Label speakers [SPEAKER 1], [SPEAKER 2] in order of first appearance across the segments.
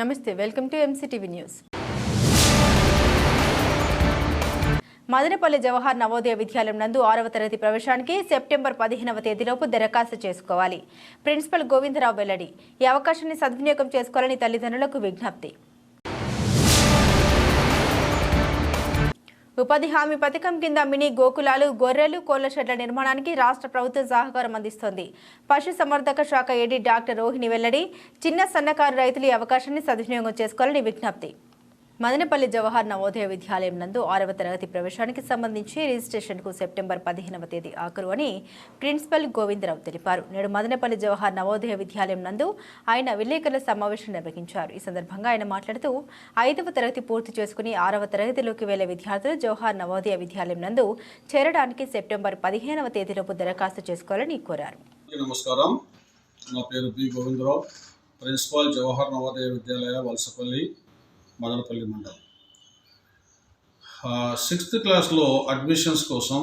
[SPEAKER 1] నమస్తే welcome to MCTV news Madanapalle Jawahar Navodaya Vidyalayam నందు ఆరవ తరగతి ప్రవేశానికి సెప్టెంబర్ పదిహేనవ తేదీలోపు దరఖాస్తు చేసుకోవాలి. ప్రిన్సిపల్ గోవిందరావు వెల్లడి ఈ అవకాశాన్ని సద్వినియోగం చేసుకోవాలని తల్లిదండ్రులకు విజ్ఞప్తి. ఉపాధి హామీ పథకం కింద మినీ గోకులాలు గొర్రెలు కోళ్ళ షెడ్ల నిర్మాణానికి రాష్ట్ర ప్రభుత్వం సహకారం అందిస్తోంది. పశు సంవర్ధక శాఖ ఏడీ డాక్టర్ రోహిణి వెల్లడి చిన్న సన్నకారు రైతులు ఈ అవకాశాన్ని సద్వినియోగం చేసుకోవాలని విజ్ఞప్తి. మదనపల్లి జవహర్ నవోదయ విద్యాలయం నందు ఆరవ తరగతి ప్రవేశానికి సంబంధించి రిజిస్ట్రేషన్కు సెప్టెంబర్ పదిహేనవ తేదీ ఆఖరు అని ప్రిన్సిపల్ గోవిందరావు తెలిపారు. నేడు మదనపల్లి జవహర్ నవోదయ విద్యాలయం నందు ఆయన విలేకరుల సమావేశం నిర్వహించారు. ఈ సందర్భంగా ఆయన మాట్లాడుతూ ఐదవ తరగతి పూర్తి చేసుకుని ఆరవ తరగతిలోకి వెళ్ళే విద్యార్థులు జవహర్ నవోదయ విద్యాలయం నందు చేరడానికి సెప్టెంబర్ పదిహేనవ తేదీలోపు దరఖాస్తు చేసుకోవాలని కోరారు.
[SPEAKER 2] నమస్కారం. నా పేరు బి గోవిందరావు. ప్రిన్సిపాల్ జవహర్ నవోదయ విద్యాలయ వలసపల్లి మదనపల్లి మండలం. సిక్స్త్ క్లాస్లో అడ్మిషన్స్ కోసం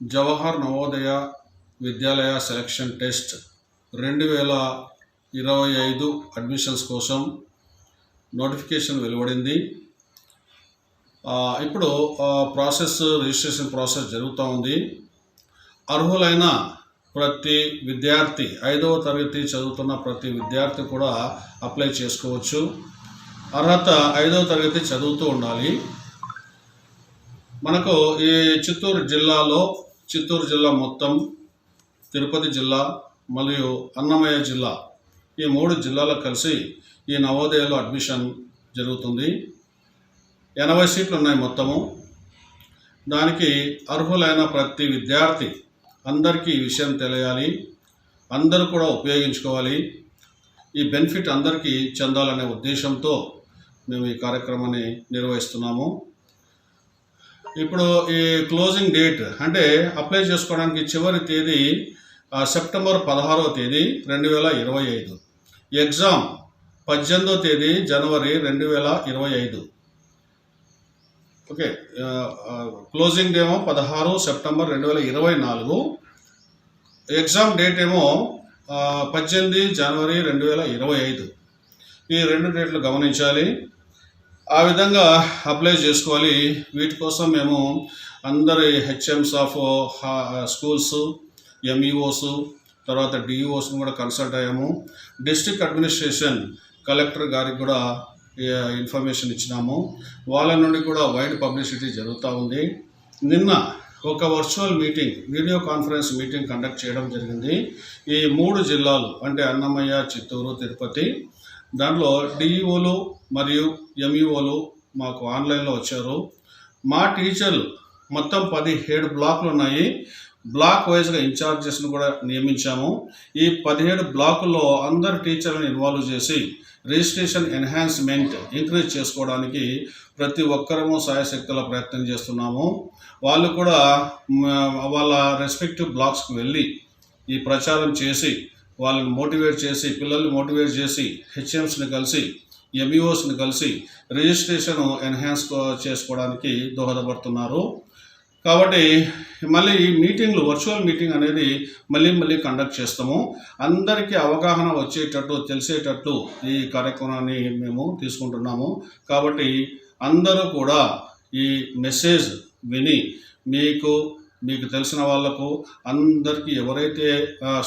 [SPEAKER 2] జవహర్ నవోదయ విద్యాలయ సెలక్షన్ టెస్ట్ రెండు వేల ఇరవై ఐదు అడ్మిషన్స్ కోసం నోటిఫికేషన్ వెలువడింది. ఇప్పుడు ప్రాసెస్ రిజిస్ట్రేషన్ ప్రాసెస్ జరుగుతూ ఉంది. అర్హులైన ప్రతి విద్యార్థి ఐదవ తరగతి చదువుతున్న ప్రతి విద్యార్థి కూడా అప్లై చేసుకోవచ్చు. అర్హత ఐదవ తరగతి చదువుతూ ఉండాలి. మనకు ఈ చిత్తూరు జిల్లాలో చిత్తూరు జిల్లా మొత్తం తిరుపతి జిల్లా మరియు అన్నమయ్య జిల్లా ఈ మూడు జిల్లాలకు కలిసి ఈ నవోదయలో అడ్మిషన్ జరుగుతుంది. ఎనభై సీట్లు ఉన్నాయి మొత్తము. దానికి అర్హులైన ప్రతి విద్యార్థి అందరికీ ఈ విషయం తెలియాలి. అందరూ కూడా ఉపయోగించుకోవాలి. ఈ బెనిఫిట్ అందరికీ చెందాలనే ఉద్దేశంతో మేము ఈ కార్యక్రమాన్ని నిర్వహిస్తున్నాము. ఇప్పుడు ఈ క్లోజింగ్ డేట్ అంటే అప్లై చేసుకోవడానికి చివరి తేదీ సెప్టెంబర్ పదహారవ తేదీ రెండు వేల ఇరవై ఐదు. ఎగ్జామ్ పద్దెనిమిదో తేదీ జనవరి రెండు వేల ఇరవై ఐదు. ఓకే క్లోజింగ్ డే క్లోజింగ్ ఏమో పదహారు సెప్టెంబర్ రెండు వేల ఇరవై నాలుగు. ఎగ్జామ్ డేట్ ఏమో పద్దెనిమిది జనవరి రెండు వేల ఇరవై ఐదు. ఈ రెండు డేట్లు గమనించాలి. ఆ విధంగా అప్లై చేసుకోవాలి. వీటి కోసం మేము అందరి హెచ్ఎంస్ ఆఫ్ స్కూల్స్ ఎంఈఓస్ తర్వాత డిఈఓస్ని కూడా కన్సల్ట్ అయ్యాము. డిస్ట్రిక్ట్ అడ్మినిస్ట్రేషన్ కలెక్టర్ గారికి కూడా ఇన్ఫర్మేషన్ ఇచ్చినాము. వాళ్ళ నుండి కూడా వైడ్ పబ్లిసిటీ జరుగుతూ ఉంది. నిన్న ఒక virtual meeting video conference meeting conduct చేయడం జరిగింది. ఈ మూడు జిల్లాలు అంటే అన్నమయ్య చిత్తూరు తిరుపతి దాంట్లో డిఈఓలు మరియు ఎంఈఓలు మాకు ఆన్లైన్లో వచ్చారు. మా టీచర్లు మొత్తం పదిహేడు బ్లాక్లు ఉన్నాయి. బ్లాక్ వైజ్గా ఇన్ఛార్జెస్ను కూడా నియమించాము. ఈ పదిహేడు బ్లాకుల్లో అందరు టీచర్లను ఇన్వాల్వ్ చేసి రిజిస్ట్రేషన్ ఎన్హాన్స్మెంట్ ఇంక్రీజ్ చేసుకోవడానికి ప్రతి ఒక్కరము సాయశక్తుల ప్రయత్నం చేస్తున్నాము. వాళ్ళు కూడా వాళ్ళ రెస్పెక్టివ్ బ్లాక్స్కి వెళ్ళి ఈ ప్రచారం చేసి వాళ్ళని మోటివేట్ చేసి పిల్లల్ని మోటివేట్ చేసి హెచ్ఎంస్ని కలిసి ఎంఈఓస్ని కలిసి రిజిస్ట్రేషన్ ఎన్హాన్స్ చేసుకోవడానికి దోహదపడుతున్నారు. కాబట్టి మళ్ళీ ఈ మీటింగ్లు వర్చువల్ మీటింగ్ అనేది మళ్ళీ మళ్ళీ కండక్ట్ చేస్తాము. అందరికీ అవగాహన వచ్చేటట్టు తెలిసేటట్టు ఈ కార్యక్రమాన్ని మేము తీసుకుంటున్నాము. కాబట్టి అందరూ కూడా ఈ మెసేజ్ విని మీకు మీకు తెలిసిన వాళ్ళకు అందరికీ ఎవరైతే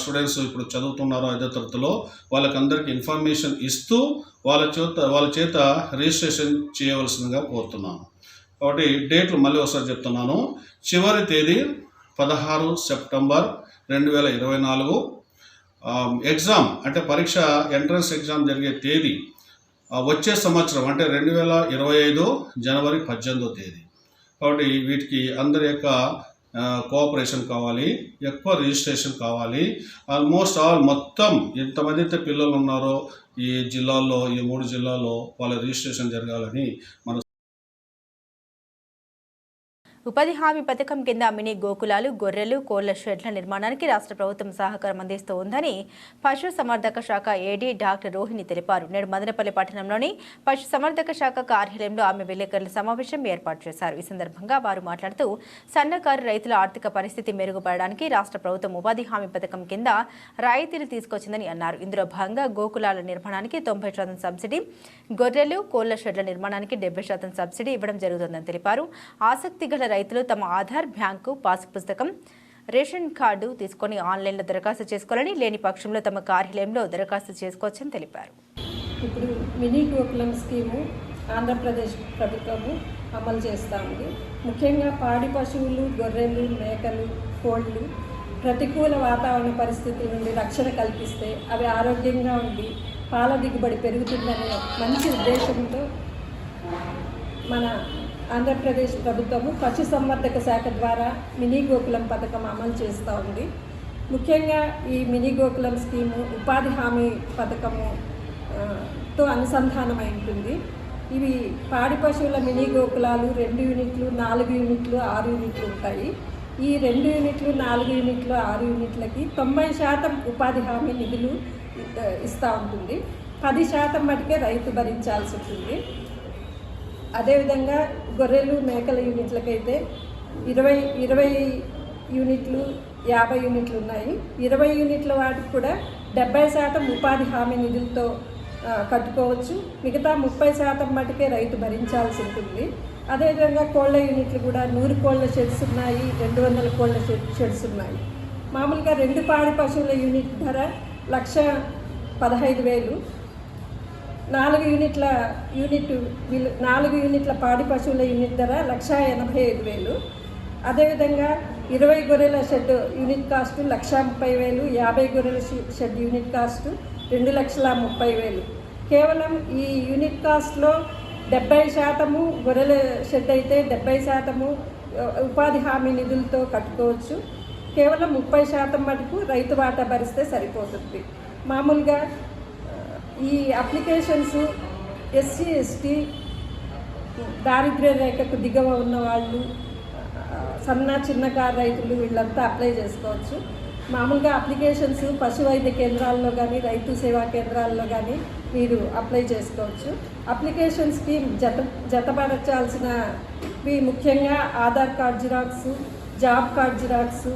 [SPEAKER 2] స్టూడెంట్స్ ఇప్పుడు చదువుతున్నారో ఐదో తరగతిలో వాళ్ళకందరికీ ఇన్ఫర్మేషన్ ఇస్తూ వాళ్ళ చేత వాళ్ళ చేత రిజిస్ట్రేషన్ చేయవలసిందిగా కోరుతున్నాను. కాబట్టి డేట్లు మళ్ళీ ఒకసారి చెప్తున్నాను. చివరి తేదీ పదహారు సెప్టెంబర్ రెండు వేల ఇరవై నాలుగు. ఎగ్జామ్ అంటే పరీక్ష ఎంట్రన్స్ ఎగ్జామ్ జరిగే తేదీ వచ్చే సంవత్సరం అంటే రెండు వేల ఇరవై ఐదు జనవరి పద్దెనిమిదో తేదీ. కాబట్టి వీటికి అందరి యొక్క కోఆపరేషన్ కావాలి ఎక్కువ రిజిస్ట్రేషన్ కావాలి. ఆల్మోస్ట్ ఆల్ మొత్తం ఎంతమంది అయితే పిల్లలు ఉన్నారో ఈ జిల్లాల్లో ఈ మూడు జిల్లాల్లో వాళ్ళ రిజిస్ట్రేషన్ జరగాలని మన
[SPEAKER 1] ఉపాధి హామీ పథకం కింద మినీ గోకులాలు గొర్రెలు కోళ్ళ షెడ్ల నిర్మాణానికి రాష్ట్ర ప్రభుత్వం సహకారం అందిస్తూ ఉందని పశు సంవర్ధక శాఖ ఏడీ డాక్టర్ రోహిణి తెలిపారు. నేడు మదనపల్లి పట్టణంలోని పశు సంవర్ధక శాఖ కార్యాలయంలో ఆమె విలేకరుల సమావేశం ఏర్పాటు చేశారు. ఈ సందర్భంగా వారు మాట్లాడుతూ సన్నకారు రైతుల ఆర్థిక పరిస్థితి మెరుగుపడడానికి రాష్ట్ర ప్రభుత్వం ఉపాధి హామీ పథకం కింద రాయితీలు తీసుకొచ్చిందని అన్నారు. ఇందులో భాగంగా గోకులాల నిర్మాణానికి తొంభై శాతం సబ్సిడీ గొర్రెలు కోళ్ళ షెడ్ల నిర్మాణానికి డెబ్బై శాతం సబ్సిడీ ఇవ్వడం జరుగుతుందని తెలిపారు. ఆసక్తి గల రైతులు తమ ఆధార్ బ్యాంకు పాస్ పుస్తకం రేషన్ కార్డు తీసుకొని ఆన్లైన్లో దరఖాస్తు చేసుకోవాలని లేని పక్షంలో తమ కార్యాలయంలో దరఖాస్తు చేసుకోవచ్చని తెలిపారు.
[SPEAKER 3] ఇప్పుడు మినీ గోకులం స్కీము ఆంధ్రప్రదేశ్ ప్రభుత్వము అమలు చేస్తూ ఉంది. ముఖ్యంగా పాడి పశువులు గొర్రెలు మేకలు కోళ్ళు ప్రతికూల వాతావరణ పరిస్థితుల నుండి రక్షణ కల్పిస్తే అవి ఆరోగ్యంగా ఉండి పాల దిగుబడి పెరుగుతుందనే మంచి ఉద్దేశంతో మన ఆంధ్రప్రదేశ్ ప్రభుత్వము పశు సంవర్ధక శాఖ ద్వారా మినీ గోకులం పథకం అమలు చేస్తూ ఉంది. ముఖ్యంగా ఈ మినీ గోకులం స్కీము ఉపాధి హామీ పథకము తో అనుసంధానమై ఉంటుంది. ఇవి పాడి పశువుల మినీ గోకులాలు రెండు యూనిట్లు నాలుగు యూనిట్లు ఆరు యూనిట్లు ఉంటాయి. ఈ రెండు యూనిట్లు నాలుగు యూనిట్లు ఆరు యూనిట్లకి తొంభై శాతం ఉపాధి హామీ నిధులు ఇస్తూ ఉంటుంది. పది శాతం మటుకే రైతు భరించాల్సి ఉంటుంది. అదేవిధంగా గొర్రెలు మేకల యూనిట్లకైతే ఇరవై ఇరవై యూనిట్లు యాభై యూనిట్లు ఉన్నాయి. ఇరవై యూనిట్ల వాటికి కూడా డెబ్బై శాతం ఉపాధి హామీ నిధులతో కట్టుకోవచ్చు. మిగతా ముప్పై శాతం మటుకే రైతు భరించాల్సి ఉంటుంది. అదేవిధంగా కోళ్ళ యూనిట్లు కూడా నూరు కోళ్ళ షెడ్స్ ఉన్నాయి రెండు వందల కోళ్ళ షెడ్స్ ఉన్నాయి. మామూలుగా రెండు పాడి పశువుల యూనిట్ ధర లక్ష పదహైదు వేలు. నాలుగు యూనిట్ల యూనిట్ నాలుగు యూనిట్ల పాడి పశువుల యూనిట్ ధర లక్ష ఎనభై ఐదు వేలు. అదేవిధంగా ఇరవై గొర్రెల షెడ్ యూనిట్ కాస్ట్ లక్ష ముప్పై వేలు యాభై గొర్రెల షెడ్ యూనిట్ కాస్ట్ రెండు లక్షల ముప్పై వేలు. కేవలం ఈ యూనిట్ కాస్ట్లో డెబ్బై శాతము గొర్రెల షెడ్ అయితే డెబ్బై శాతము ఉపాధి హామీ నిధులతో కట్టుకోవచ్చు. కేవలం ముప్పై శాతం మటుకు రైతు వాటా భరిస్తే సరిపోతుంది. మామూలుగా ఈ అప్లికేషన్స్ ఎస్సీ ఎస్టీ దారిద్ర్య రేఖకు దిగవ ఉన్న వాళ్ళు సన్న సన్న చిన్నకారు రైతులు వీళ్ళంతా అప్లై చేసుకోవచ్చు. మామూలుగా అప్లికేషన్స్ పశు వైద్య కేంద్రాల్లో కానీ రైతు సేవా కేంద్రాల్లో కానీ మీరు అప్లై చేసుకోవచ్చు. అప్లికేషన్స్కి జత జతపరచాల్సినవి ముఖ్యంగా Aadhaar card xerox job card xerox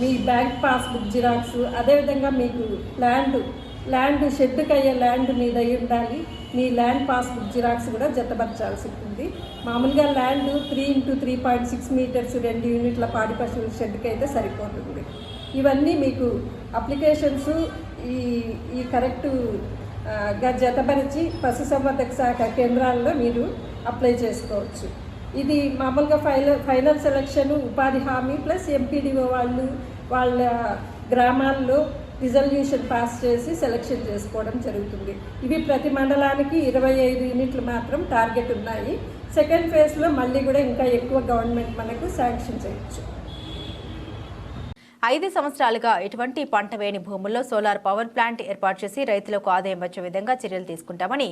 [SPEAKER 3] మీ బ్యాంక్ పాస్బుక్ జిరాక్స్ అదేవిధంగా మీకు ల్యాండ్ ల్యాండ్ షెడ్కి అయ్యే ల్యాండ్ మీద ఉండాలి. మీ ల్యాండ్ పాస్బుక్ జిరాక్స్ కూడా జతపరచాల్సి ఉంటుంది. మామూలుగా land three into three point six meters రెండు యూనిట్ల పాడి పశువుల షెడ్కి అయితే సరిపోతుంది. ఇవన్నీ మీకు అప్లికేషన్స్ ఈ ఈ కరెక్టు గా జతపరిచి పశుసంవర్ధక శాఖ కేంద్రాల్లో మీరు అప్లై చేసుకోవచ్చు. ఇది మామూలుగా ఫైనల్ ఫైనల్ సెలక్షన్ ఉపాధి హామీ ప్లస్ ఎంపీడీఓ వాళ్ళు వాళ్ళ గ్రామాల్లో రిజల్యూషన్ పాస్ చేసి సెలక్షన్ చేసుకోవడం జరుగుతుంది. ఇవి ప్రతి మండలానికి ఇరవై ఐదు యూనిట్లు మాత్రం టార్గెట్ ఉన్నాయి. సెకండ్ ఫేజ్లో మళ్ళీ కూడా ఇంకా ఎక్కువ గవర్నమెంట్ మనకు శాంక్షన్ చేయొచ్చు.
[SPEAKER 1] ఐదు సంవత్సరాలుగా ఎటువంటి పంట వేయని భూముల్లో సోలార్ పవర్ ప్లాంట్ ఏర్పాటు చేసి రైతులకు ఆదాయం వచ్చే విధంగా చర్యలు తీసుకుంటామని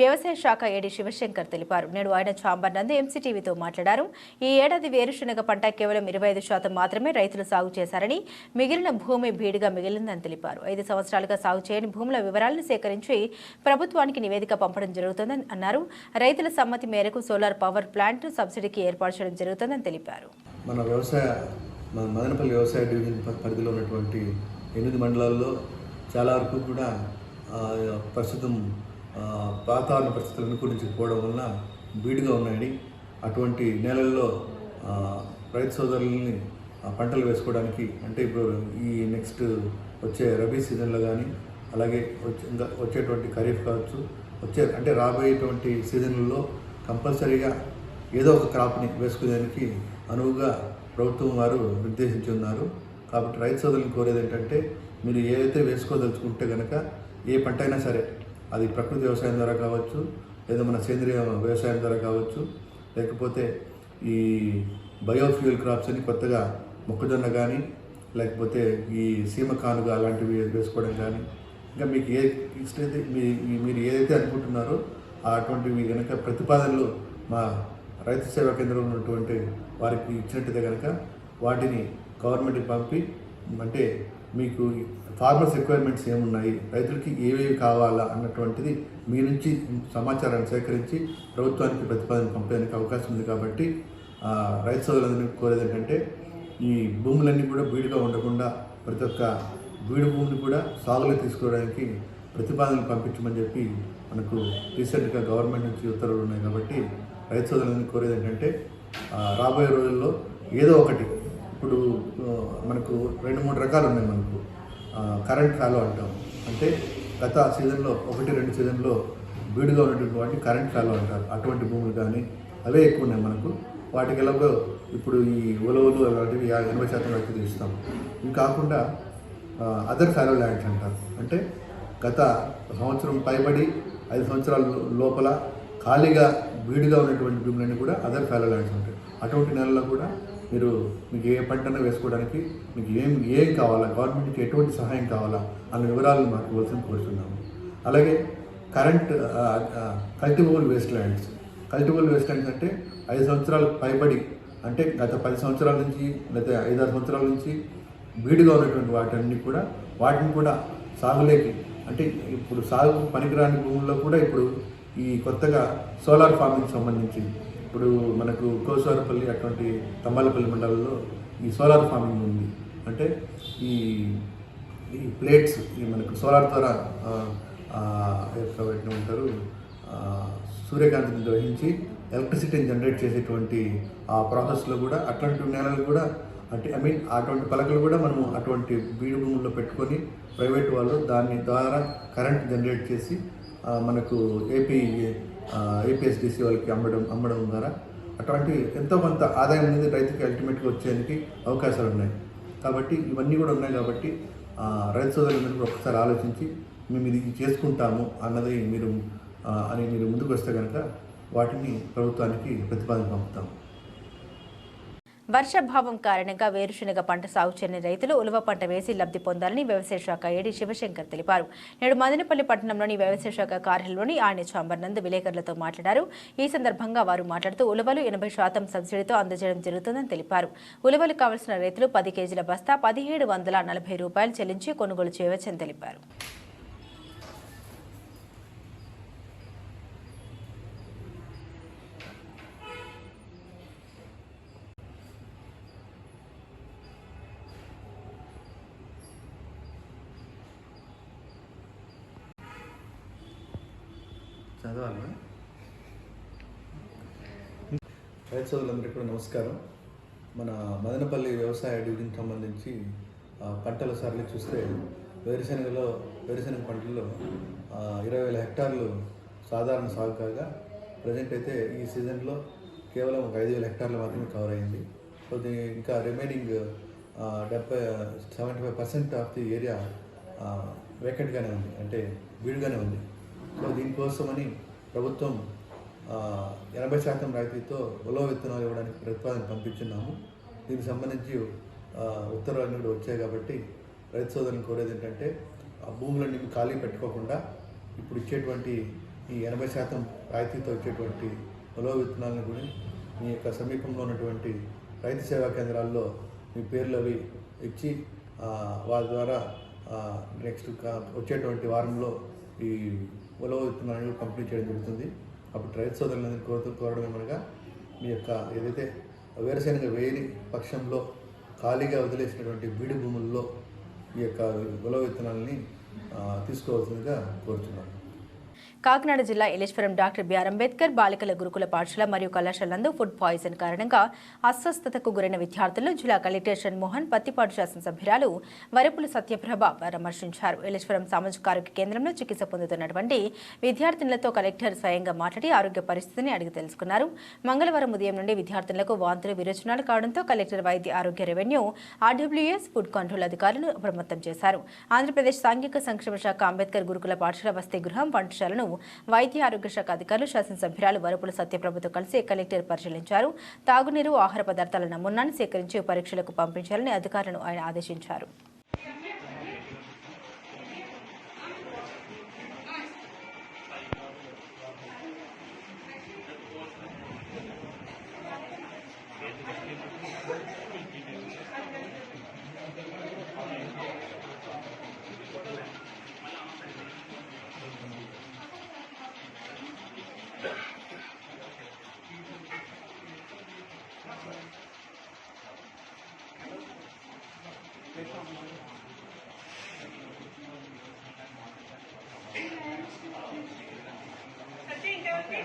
[SPEAKER 1] వ్యవసాయ శాఖ ఏడీ శివశంకర్ తెలిపారు. నేడు ఆయన చాంబర్ నందు ఎంసీటీవీతో మాట్లాడారు. ఈ ఏడాది వేరుశనగ పంట కేవలం ఇరవై ఐదు శాతం మాత్రమే రైతులు సాగు చేశారని మిగిలిన భూమి బీడుగా మిగిలిందని తెలిపారు. ఐదు సంవత్సరాలుగా సాగు చేయని భూముల వివరాలను సేకరించి ప్రభుత్వానికి నివేదిక పంపడం జరుగుతుందని అన్నారు. రైతుల సమ్మతి మేరకు సోలార్ పవర్ ప్లాంట్ సబ్సిడీకి ఏర్పాటు చేయడం జరుగుతుందని తెలిపారు.
[SPEAKER 4] మన వ్యవసాయ మన మదనపల్లి వ్యవసాయ డివిజన్ పరిధిలో ఉన్నటువంటి ఎనిమిది మండలాల్లో చాలా వరకు కూడా ప్రస్తుతం వాతావరణ పరిస్థితులు అనుకూలించకపోవడం వలన బీడుగా ఉన్నాయి అటువంటి నేలల్లో రైతు సోదరులని పంటలు వేసుకోవడానికి అంటే ఇప్పుడు ఈ నెక్స్ట్ వచ్చే రబీ సీజన్లో కానీ అలాగే వచ్చే ఇంకా వచ్చేటువంటి ఖరీఫ్ కావచ్చు వచ్చే అంటే రాబోయేటువంటి సీజన్లలో కంపల్సరీగా ఏదో ఒక క్రాప్ని వేసుకునేదానికి అనువుగా ప్రభుత్వం వారు నిర్దేశించి ఉన్నారు. కాబట్టి రైతు సోదరులను కోరేది ఏంటంటే మీరు ఏదైతే వేసుకోదలుచుకుంటే కనుక ఏ పంట అయినా సరే అది ప్రకృతి వ్యవసాయం ద్వారా కావచ్చు లేదా మన సేంద్రియ వ్యవసాయం ద్వారా కావచ్చు లేకపోతే ఈ బయోఫ్యూయల్ క్రాప్స్ అని కొత్తగా మొక్కజొన్న కానీ లేకపోతే ఈ సీమ కానుగ అలాంటివి వేసుకోవడం కానీ ఇంకా మీకు ఏ ఇష్టమైతే మీ మీ- మీరు ఏదైతే అనుకుంటున్నారో అటువంటివి కనుక ప్రతిపాదనలు మా రైతు సేవా కేంద్రంలో ఉన్నటువంటి వారికి ఇచ్చినట్టయితే కనుక వాటిని గవర్నమెంట్కి పంపి అంటే మీకు ఫార్మర్స్ రిక్వైర్మెంట్స్ ఏమున్నాయి రైతులకి ఏవేవి కావాలా అన్నటువంటిది మీ నుంచి సమాచారాన్ని సేకరించి ప్రభుత్వానికి ప్రతిపాదన పంపేందుకు అవకాశం ఉంది కాబట్టి రైతు సోదరులందరినీ కోరేది ఏంటంటే ఈ భూములన్నీ కూడా బీడుగా ఉండకుండా ప్రతి ఒక్క బీడు భూమిని కూడా సాగులో తీసుకోవడానికి ప్రతిపాదనలు పంపించమని చెప్పి మనకు రీసెంట్గా గవర్నమెంట్ నుంచి ఉత్తర్వులు ఉన్నాయి కాబట్టి రైతు సోదరులను కోరేది ఏంటంటే రాబోయే రోజుల్లో ఏదో ఒకటి. ఇప్పుడు మనకు రెండు మూడు రకాలు ఉన్నాయి మనకు. కరెంట్ ఫాలో అంటాం. అంటే గత సీజన్లో ఒకటి రెండు సీజన్లో బీడుగా ఉన్నటువంటి వాటిని కరెంట్ ఫాలో అంటారు. అటువంటి భూములు కానీ అవే ఎక్కువ ఉన్నాయి మనకు. వాటికి ఎలాగో ఇప్పుడు ఈ ఉలవలు అలాంటివి యా- ఎనభై శాతం వరకు తీస్తాం. ఇవి కాకుండా అదర్ ఫాలో ల్యాండ్స్ అంటారు. అంటే గత సంవత్సరం పైబడి ఐదు సంవత్సరాల లోపల ఖాళీగా వేడిగా ఉన్నటువంటి భూములన్నీ కూడా అదర్ ఫెలో ల్యాండ్స్ ఉంటాయి. అటువంటి నెలల్లో కూడా మీరు మీకు ఏ పంటను వేసుకోవడానికి మీకు ఏం ఏం కావాలా గవర్నమెంట్ నుంచి ఎటువంటి సహాయం కావాలా అన్న వివరాలను మాకు ఇవ్వాల్సిన కోరుతున్నాము. అలాగే current cultivable waste lands cultivable waste lands అంటే ఐదు సంవత్సరాలు పైబడి అంటే గత పది సంవత్సరాల నుంచి లేదా ఐదారు సంవత్సరాల నుంచి బీడుగా ఉన్నటువంటి వాటన్ని కూడా వాటిని కూడా సాగులేకి అంటే ఇప్పుడు సాగు పనికిరాని భూముల్లో కూడా ఇప్పుడు ఈ కొత్తగా సోలార్ ఫార్మింగ్ సంబంధించి. ఇప్పుడు మనకు కోసారపల్లి అటువంటి తమ్మాలపల్లి మండలంలో ఈ సోలార్ ఫార్మింగ్ ఉంది. అంటే ఈ ఈ ప్లేట్స్ ఈ మనకు సోలార్ ద్వారా యొక్క వాటిని ఉంటారు సూర్యకాంతిని గ్రహించి ఎలక్ట్రిసిటీని జనరేట్ చేసేటువంటి ఆ ప్రాసెస్లో కూడా అట్లాంటి నేలలు కూడా అంటే ఐ మీన్ అటువంటి పలకలు కూడా మనము అటువంటి బీడు భూముల్లో పెట్టుకొని ప్రైవేట్ వాళ్ళు దాని ద్వారా కరెంట్ జనరేట్ చేసి మనకు ఏపీ ఏపీఎస్డిసి వాళ్ళకి అమ్మడం అమ్మడం ద్వారా అటువంటి ఎంతో కొంత ఆదాయం అనేది రైతుకి అల్టిమేట్గా వచ్చేందుకు అవకాశాలు ఉన్నాయి. కాబట్టి ఇవన్నీ కూడా ఉన్నాయి కాబట్టి రైతు సోదరులందరూ కూడా ఒకసారి ఆలోచించి మేము ఇది చేసుకుంటాము అన్నది మీరు అని మీరు ముందుకు వస్తే కనుక వాటిని ప్రభుత్వానికి ప్రతిపాదన పంపుతాము.
[SPEAKER 1] వర్షాభావం కారణంగా వేరుశనగ పంట సాగు చేయని రైతులు ఉలవ పంట వేసి లబ్ధి పొందాలని వ్యవసాయ శాఖ ఏడీ శివశంకర్ తెలిపారు. నేడు మదనపల్లి పట్టణంలోని వ్యవసాయ శాఖ కార్యాలయంలోని ఆయన చాంబర్ నందు విలేకరులతో మాట్లాడారు. ఈ సందర్భంగా వారు మాట్లాడుతూ ఉలవలు ఎనభై శాతం సబ్సిడీతో అందజేయడం జరుగుతుందని తెలిపారు. ఉలవలు కావలసిన రైతులు పది కేజీల బస్తా పదిహేడు వందల నలభై రూపాయలు చెల్లించి కొనుగోలు చేయవచ్చని తెలిపారు.
[SPEAKER 4] చదవాలి. రైతు సోదరులందరికీ కూడా నమస్కారం. మన మదనపల్లి వ్యవసాయ డివిజన్ సంబంధించి పంటల సార్లు చూస్తే వేరుశనగలో వేరుశనగ పంటల్లో ఇరవై వేల హెక్టార్లు సాధారణ సాగు కాగా ప్రజెంట్ అయితే ఈ సీజన్లో కేవలం ఒక ఐదు వేల హెక్టార్లు మాత్రమే కవర్ అయింది. సో దీని ఇంకా రిమైనింగ్ డెబ్బై seventy five percent of the area వేకెంట్గానే ఉంది. అంటే వీడుగానే ఉంది. సో దీనికోసమని ప్రభుత్వం ఎనభై శాతం రాయితీతో ఉలవ విత్తనాలు ఇవ్వడానికి ప్రతిపాదన పంపించున్నాము. దీనికి సంబంధించి ఉత్తర్వులన్నీ కూడా వచ్చాయి కాబట్టి రైతు సోదరులను కోరేది ఏంటంటే ఆ భూములన్నీ ఖాళీ పెట్టుకోకుండా ఇప్పుడు ఇచ్చేటువంటి ఈ ఎనభై శాతం రాయితీతో ఇచ్చేటువంటి ఉలవ విత్తనాలను కూడా మీ యొక్క సమీపంలో ఉన్నటువంటి రైతు సేవా కేంద్రాల్లో మీ పేర్లు అవి ఇచ్చి వారి ద్వారా నెక్స్ట్ వచ్చేటువంటి వారంలో ఈ ఉలవ విత్తనాలను పంపిణీ చేయడం జరుగుతుంది. అప్పుడు రైతు సోదరులందరినీ కోరుతూ కోరడం ఏమనగా మీ యొక్క ఏదైతే వేరుశనగ వేయని పక్షంలో ఖాళీగా వదిలేసినటువంటి బీడు భూముల్లో ఈ యొక్క ఉలవ విత్తనాలని తీసుకోవాల్సిందిగా కోరుతున్నాను
[SPEAKER 1] కాకినాడ జిల్లా ఇలేశ్వరం డాక్టర్ బిఆర్ అంబేద్కర్ బాలికల గురుకుల పాఠశాల మరియు కళాశాల నందు ఫుడ్ పాయిజన్ కారణంగా అస్వస్థతకు గురైన విద్యార్థులను జిల్లా కలెక్టర్ షణ్మోహన్ పత్తిపాడు శాసనసభ్యురాలు వరపులు సత్యప్రభ పరామర్శించారు. ఇలేశ్వరం సామాజిక ఆరోగ్య కేంద్రంలో చికిత్స పొందుతున్నటువంటి విద్యార్థినులతో కలెక్టర్ స్వయంగా మాట్లాడి ఆరోగ్య పరిస్థితిని అడిగి తెలుసుకున్నారు. మంగళవారం ఉదయం నుండి విద్యార్థులకు వాంతులు విరోచనాలు కావడంతో కలెక్టర్ వైద్య ఆరోగ్య రెవెన్యూ ఆర్డబ్ల్యూఎస్ ఫుడ్ కంట్రోల్ అధికారులు అప్రమత్తం చేశారు. ఆంధ్రప్రదేశ్ సాంఘిక సంక్షేమ శాఖ అంబేద్కర్ గురుకుల పాఠశాల వసతి గృహం పాఠశాలను వైద్య ఆరోగ్య శాఖ అధికారులు శాసనసభ్యురాలు వరపుల సత్యప్రభతో కలిసి కలెక్టర్ పరిశీలించారు? తాగునీరు ఆహార పదార్థాల నమూనాను సేకరించి పరీక్షలకు పంపించాలని అధికారులను ఆయన ఆదేశించారు. 写真撮って。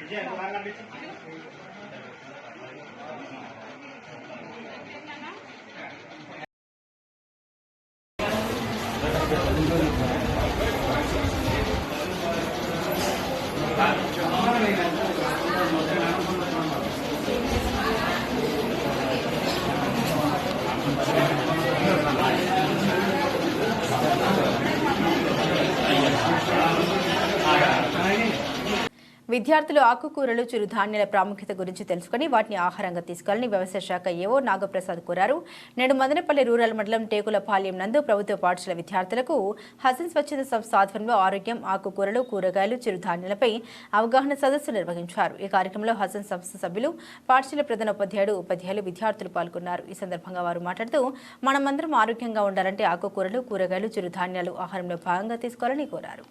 [SPEAKER 1] విజయ్ బాగా Thank you. విద్యార్థులు ఆకుకూరలు చిరుధాన్యాల ప్రాముఖ్యత గురించి తెలుసుకుని వాటిని ఆహారంగా తీసుకోవాలని వ్యవసాయ శాఖ ఏవో నాగప్రసాద్ కోరారు. నేడు మదనపల్లి రూరల్ మండలం టేకులపాలెం నందు ప్రభుత్వ పాఠశాల విద్యార్థులకు హసన్ స్వచ్ఛత సంస్థ ఆధ్వర్యంలో ఆరోగ్యం ఆకుకూరలు కూరగాయలు చిరుధాన్యాలపై అవగాహన సదస్సు నిర్వహించారు. ఈ కార్యక్రమంలో హసన్ సంస్థ సభ్యులు పాఠశాల ప్రధాన ఉపాధ్యాయుడు ఉపాధ్యాయులు విద్యార్థులు పాల్గొన్నారు. ఈ సందర్భంగా వారు మాట్లాడుతూ మనమందరం ఆరోగ్యంగా ఉండాలంటే ఆకుకూరలు కూరగాయలు చిరుధాన్యాలు ఆహారంలో భాగంగా తీసుకోవాలని కోరారు.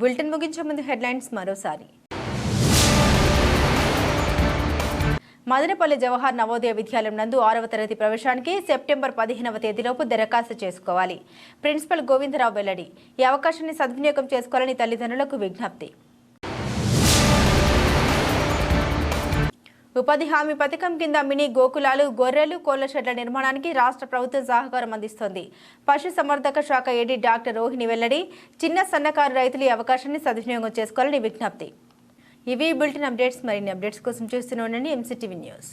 [SPEAKER 1] బులెటిన్ ముగించే ముందు హెడ్లైన్స్ మరోసారి. మదనపల్లి జవహర్ నవోదయ విద్యాలయం నందు ఆరవ తరగతి ప్రవేశానికి సెప్టెంబర్ పదిహేనవ తేదీలోపు దరఖాస్తు చేసుకోవాలి. ప్రిన్సిపల్ గోవిందరావు వెల్లడి ఈ అవకాశాన్ని సద్వినియోగం చేసుకోవాలని తల్లిదండ్రులకు విజ్ఞప్తి. ఉపాధి హామీ పథకం కింద మినీ గోకులాలు గొర్రెలు కోళ్ళ షెడ్ల నిర్మాణానికి రాష్ట్ర ప్రభుత్వం సహకారం అందిస్తోంది. పశు సంవర్ధక శాఖ ఏడీ డాక్టర్ రోహిణి వెల్లడి చిన్న సన్నకారు రైతులు ఈ అవకాశాన్ని సద్వినియోగం చేసుకోవాలని విజ్ఞప్తి. ఇవి బులెటిన్ అప్డేట్స్. మరిన్ని అప్డేట్స్ కోసం చూస్తూనే ఉండండి. MCTV news